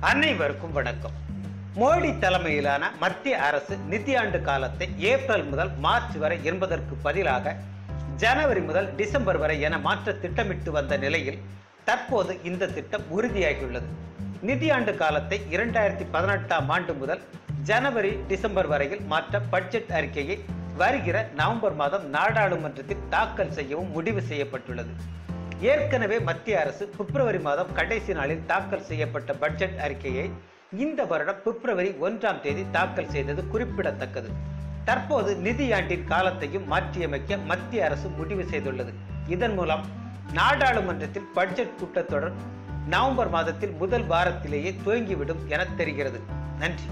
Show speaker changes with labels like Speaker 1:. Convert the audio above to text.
Speaker 1: அனைவருக்கும் வணக்கம். மோடி தலைமையிலான மத்திய அரசு நிதியாண்டு காலத்தை ஏப்ரல் முதல் மார்ச் வரை என்பதற்கு பதிலாக ஜனவரி முதல் டிசம்பர் வரை என மாற்ற திட்டமிட்டு வந்த நிலையில் தற்போது இந்த திட்டம் உறுதியாகியுள்ளது. நிதியாண்டு காலத்தை இரண்டாயிரத்தி பதினெட்டாம் ஆண்டு முதல் ஜனவரி டிசம்பர் வரையில் மாற்ற பட்ஜெட் அறிக்கையை வருகிற நவம்பர் மாதம் நாடாளுமன்றத்தில் தாக்கல் செய்யவும் முடிவு செய்யப்பட்டுள்ளது. ஏற்கனவே மத்திய அரசு பிப்ரவரி மாதம் கடைசி நாளில் தாக்கல் செய்யப்பட்ட பட்ஜெட் அறிக்கையை இந்த வருடம் பிப்ரவரி ஒன்றாம் தேதி தாக்கல் செய்தது குறிப்பிடத்தக்கது. தற்போது நிதியாண்டின் காலத்தையும் மாற்றியமைக்க மத்திய அரசு முடிவு செய்துள்ளது. இதன் மூலம் நாடாளுமன்றத்தில் பட்ஜெட் கூட்டத்தொடர் நவம்பர் மாதத்தில் முதல் வாரத்திலேயே துவங்கிவிடும் என தெரிகிறது. நன்றி.